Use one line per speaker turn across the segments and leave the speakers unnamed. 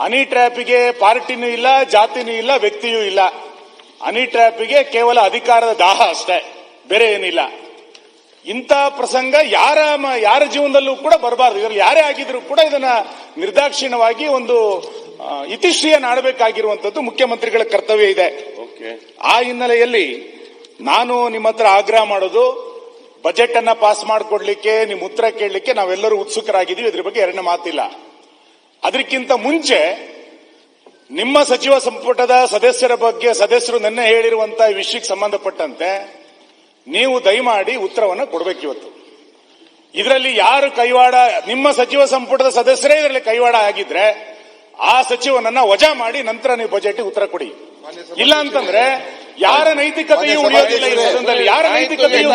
ಹನಿ ಟ್ರ್ಯಾಪಿಗೆ ಪಾರ್ಟಿನೂ ಇಲ್ಲ ಜಾತಿನೂ ಇಲ್ಲ ವ್ಯಕ್ತಿಯೂ ಇಲ್ಲ. ಹನಿ ಟ್ರ್ಯಾಪಿಗೆ ಕೇವಲ ಅಧಿಕಾರದ ದಾಹ ಅಷ್ಟೇ ಬೇರೆ ಏನಿಲ್ಲ. ಇಂಥ ಪ್ರಸಂಗ ಯಾರ ಯಾರ ಜೀವನದಲ್ಲೂ ಕೂಡ ಬರಬಾರದು. ಇದರಲ್ಲಿ ಯಾರೇ ಆಗಿದ್ರು ಕೂಡ ಇದನ್ನ ನಿರ್ದಾಕ್ಷಿಣ್ಯವಾಗಿ ಒಂದು ಇತಿಶ್ರೀಯನ್ನು ಆಡಬೇಕಾಗಿರುವಂತದ್ದು ಮುಖ್ಯಮಂತ್ರಿಗಳ ಕರ್ತವ್ಯ ಇದೆ.
ಓಕೆ.
ಆ ಹಿನ್ನೆಲೆಯಲ್ಲಿ ನಾನು ನಿಮ್ಮ ಹತ್ರ ಆಗ್ರಹ ಮಾಡೋದು ಬಜೆಟ್ ಅನ್ನ ಪಾಸ್ ಮಾಡಿಕೊಡ್ಲಿಕ್ಕೆ ನಿಮ್ಮ ಉತ್ತರ ಕೇಳಲಿಕ್ಕೆ ನಾವೆಲ್ಲರೂ ಉತ್ಸುಕರಾಗಿದ್ದೀವಿ. ಇದ್ರ ಬಗ್ಗೆ ಎರಡನೇ ಮಾತಿಲ್ಲ. ಅದಕ್ಕಿಂತ ಮುಂಚೆ ನಿಮ್ಮ ಸಚಿವ ಸಂಪುಟದ ಸದಸ್ಯರ ಬಗ್ಗೆ ಸದಸ್ಯರು ನಿನ್ನೆ ಹೇಳಿರುವಂತಹ ವಿಷಯಕ್ಕೆ ಸಂಬಂಧಪಟ್ಟಂತೆ ನೀವು ದಯಮಾಡಿ ಉತ್ತರವನ್ನು ಕೊಡಬೇಕಿವತ್ತು ಇದರಲ್ಲಿ ಯಾರು ಕೈವಾಡ ನಿಮ್ಮ ಸಚಿವ ಸಂಪುಟದ ಸದಸ್ಯರೇ ಇದರಲ್ಲಿ ಕೈವಾಡ ಆಗಿದ್ರೆ ಆ ಸಚಿವನನ್ನ ವಜಾ ಮಾಡಿ ನಂತರ ನೀವು ಬಜೆಟ್ ಉತ್ತರ ಕೊಡಿ. ಇಲ್ಲ ಅಂತಂದ್ರೆ ಯಾರ ನೈತಿಕತೆಯೂ ಉಳಿಯೋದಿಲ್ಲ ಈ ಸದನದಲ್ಲಿ ಯಾರ ನೈತಿಕತೆಯೂ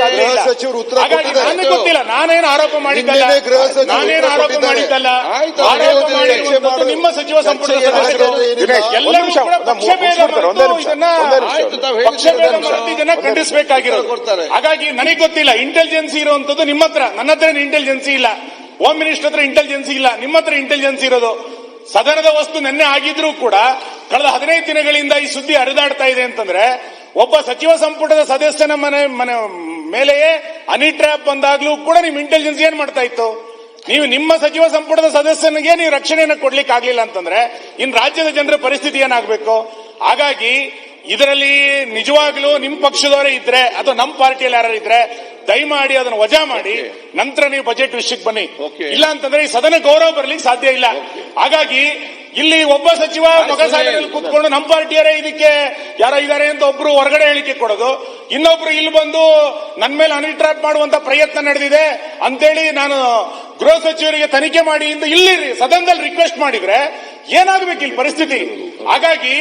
ಹಾಗಾಗಿ ನನಗೆ ಗೊತ್ತಿಲ್ಲ ನಾನೇನು ಆರೋಪ ಮಾಡಿದ್ದಲ್ಲ? ನಾನೇನು ಆರೋಪ. ಮಾಡಿದ್ದಲ್ಲ?
ಆಯ್ತು,
ಆರೋಪ ಮಾಡಿರುವಂತದ್ದು ನಿಮ್ಮ ಸಚಿವ ಸಂಪುಟದ ಸದಸ್ಯರು. ಎಲ್ಲರೂ ಕೂಡ ಪಕ್ಷಭೇದ ಮರೆತು
ನಿಮಿಷ,
ಇದನ್ನ ಪಕ್ಷಭೇದ ಮರೆತು ಇದನ್ನ ಖಂಡಿಸಬೇಕಾಗಿರೋದು. ಹಾಗಾಗಿ ನನಗೆ ಗೊತ್ತಿಲ್ಲ ಇಂಟೆಲಿಜೆನ್ಸಿ ಇರುವಂತದ್ದು ನಿಮ್ಮ ಹತ್ರ. ನನ್ನ ಹತ್ರ ಇಂಟೆಲಿಜೆನ್ಸಿ ಇಲ್ಲ. ಹೋಮ್ ಮಿನಿಸ್ಟರ್ ಹತ್ರ ಇಂಟೆಲಿಜೆನ್ಸಿ ಇಲ್ಲ. ನಿಮ್ಮ ಹತ್ರ ಇಂಟೆಲಿಜೆನ್ಸಿ ಇರೋದು. ಸದನದ ವಸ್ತು ನಿನ್ನೆ ಆಗಿದ್ರೂ ಕೂಡ ಕಳೆದ ಹದಿನೈದು ದಿನಗಳಿಂದ ಈ ಸುದ್ದಿ ಹರಿದಾಡ್ತಾ ಇದೆ ಅಂತಂದ್ರೆ ಒಬ್ಬ ಸಚಿವ ಸಂಪುಟದ ಸದಸ್ಯನ ಮನೆ ಮನೆ ಮೇಲೆಯೇ ಅನಿ ಟ್ರ್ಯಾಪ್ ಬಂದಾಗ್ಲೂ ಕೂಡ ನಿಮ್ ಇಂಟೆಲಿಜೆನ್ಸ್ ಏನ್ ಮಾಡ್ತಾ ಇತ್ತು? ನೀವು ನಿಮ್ಮ ಸಚಿವ ಸಂಪುಟದ ಸದಸ್ಯನಿಗೆ ನೀವು ರಕ್ಷಣೆಯನ್ನು ಕೊಡ್ಲಿಕ್ಕೆ ಆಗ್ಲಿಲ್ಲ ಅಂತಂದ್ರೆ ಇನ್ ರಾಜ್ಯದ ಜನರ ಪರಿಸ್ಥಿತಿ ಏನಾಗಬೇಕು? ಹಾಗಾಗಿ ಇದರಲ್ಲಿ ನಿಜವಾಗ್ಲೂ ನಿಮ್ ಪಕ್ಷದವರೇ ಇದ್ರೆ ಅಥವಾ ನಮ್ಮ ಪಾರ್ಟಿಯಲ್ಲಿ ಯಾರು ಇದ್ರೆ ದಯಮಾಡಿ ಅದನ್ನು ವಜಾ ಮಾಡಿ ನಂತರ ನೀವು ಬಜೆಟ್ ವಿಷಯಕ್ಕೆ ಬನ್ನಿ. ಇಲ್ಲ ಅಂತಂದ್ರೆ ಈ ಸದನ ಗೌರವ ಬರ್ಲಿಕ್ಕೆ ಸಾಧ್ಯ ಇಲ್ಲ. ಹಾಗಾಗಿ ಇಲ್ಲಿ ಒಬ್ಬ ಸಚಿವ ಮಗ ಸಾಲಿನಲ್ಲಿ ಕೂತ್ಕೊಂಡು ನಮ್ಮ ಪಾರ್ಟಿಯರೇ ಇದಕ್ಕೆ ಯಾರೋ ಇದಾರೆ ಅಂತ ಒಬ್ರು ಹೊರಗಡೆ ಹೇಳಿಕೆ ಕೊಡೋದು. ಇನ್ನೊಬ್ರು ಇಲ್ಲಿ ಬಂದು ನನ್ನ ಮೇಲೆ ಅನಿಟ್ರಾಪ್ ಮಾಡುವಂತ ಪ್ರಯತ್ನ ನಡೆದಿದೆ ಅಂತೇಳಿ ನಾನು ಗೃಹ ಸಚಿವರಿಗೆ ತನಿಖೆ ಮಾಡಿ ಅಂತ ಇಲ್ಲಿ ಸದನದಲ್ಲಿ ರಿಕ್ವೆಸ್ಟ್ ಮಾಡಿದ್ರೆ ಏನಾಗಬೇಕು ಇಲ್ಲಿ ಪರಿಸ್ಥಿತಿ? ಹಾಗಾಗಿ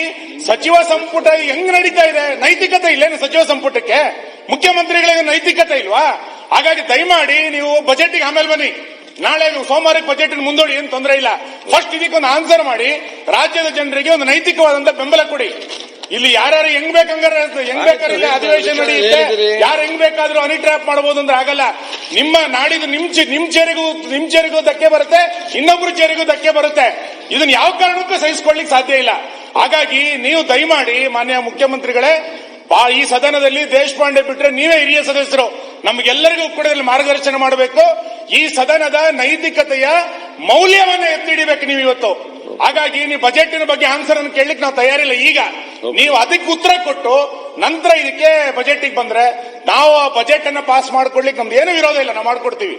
ಸಚಿವ ಸಂಪುಟ ಹೆಂಗ್ ನಡೀತಾ ಇದೆ? ನೈತಿಕತೆ ಇಲ್ಲೇನು ಸಚಿವ ಸಂಪುಟಕ್ಕೆ? ಮುಖ್ಯಮಂತ್ರಿಗಳಿಗೆ ನೈತಿಕತೆ ಇಲ್ವಾ? ಹಾಗಾಗಿ ದಯಮಾಡಿ ನೀವು ಬಜೆಟ್ಗೆ ಆಮೇಲೆ ಬನ್ನಿ. ನಾಳೆ ನೀವು ಸೋಮವಾರ ಬಜೆಟ್ ಮುಂದೂಡಿ ಏನು ತೊಂದರೆ ಇಲ್ಲ. ಫಸ್ಟ್ ಇದಕ್ಕೊಂದು ಆನ್ಸರ್ ಮಾಡಿ. ರಾಜ್ಯದ ಜನರಿಗೆ ಒಂದು ನೈತಿಕವಾದಂತ ಬೆಂಬಲ ಕೊಡಿ. ಇಲ್ಲಿ ಯಾರ್ಯಾರು ಹೆಂಗ್ ಬೇಕಂಗಾರೆ ಹೆಂಗ್ ಬೇಕಾದ್ರೆ ಅಧಿವೇಶನ ನಡೆಯುತ್ತೆ. ಯಾರು ಹೆಂಗ್ ಬೇಕಾದ್ರೂ ಹನಿ ಟ್ರ್ಯಾಪ್ ಮಾಡಬಹುದು ಅಂದ್ರೆ ಆಗಲ್ಲ. ನಿಮ್ಮ ನಾಡಿದು ನಿಮ್ ನಿಮ್ ಚೇರಿಗೂ ನಿಮ್ ಚೇರಿಗೂ ಧಕ್ಕೆ ಬರುತ್ತೆ ಇನ್ನೊಬ್ರು ಚೇರಿಗೂ ಧಕ್ಕೆ ಬರುತ್ತೆ. ಇದನ್ನ ಯಾವ ಕಾರಣಕ್ಕೂ ಸಹಿಸಿಕೊಳ್ಳಿಕ್ ಸಾಧ್ಯ ಇಲ್ಲ. ಹಾಗಾಗಿ ನೀವು ದಯಮಾಡಿ ಮಾನ್ಯ ಮುಖ್ಯಮಂತ್ರಿಗಳೇ ಈ ಸದನದಲ್ಲಿ ದೇಶಪಾಂಡೆ ಬಿಟ್ರೆ ನೀವೇ ಹಿರಿಯ ಸದಸ್ಯರು. ನಮಗೆಲ್ಲರಿಗೂ ಕೂಡ ಮಾರ್ಗದರ್ಶನ ಮಾಡಬೇಕು. ಈ ಸದನದ ನೈತಿಕತೆಯ ಮೌಲ್ಯವನ್ನ ಎತ್ತಿ ಹಿಡಿಬೇಕು ನೀವು ಇವತ್ತು. ಹಾಗಾಗಿ ನೀವು ಬಜೆಟಿನ ಬಗ್ಗೆ ಆನ್ಸರ್ ಅನ್ನು ಕೇಳಲಿಕ್ಕೆ ನಾವು ತಯಾರಿಲ್ಲ. ಈಗ ನೀವು ಅದಕ್ಕೆ ಉತ್ತರ ಕೊಟ್ಟು ನಂತರ ಇದಕ್ಕೆ ಬಜೆಟಿಗೆ ಬಂದ್ರೆ ನಾವು ಆ ಬಜೆಟ್ ಅನ್ನ ಪಾಸ್ ಮಾಡ್ಕೊಳ್ಲಿಕ್ಕೆ ನಮ್ದು ಏನು ವಿರೋಧ ಇಲ್ಲ. ನಾವು ಮಾಡ್ಕೊಡ್ತೀವಿ.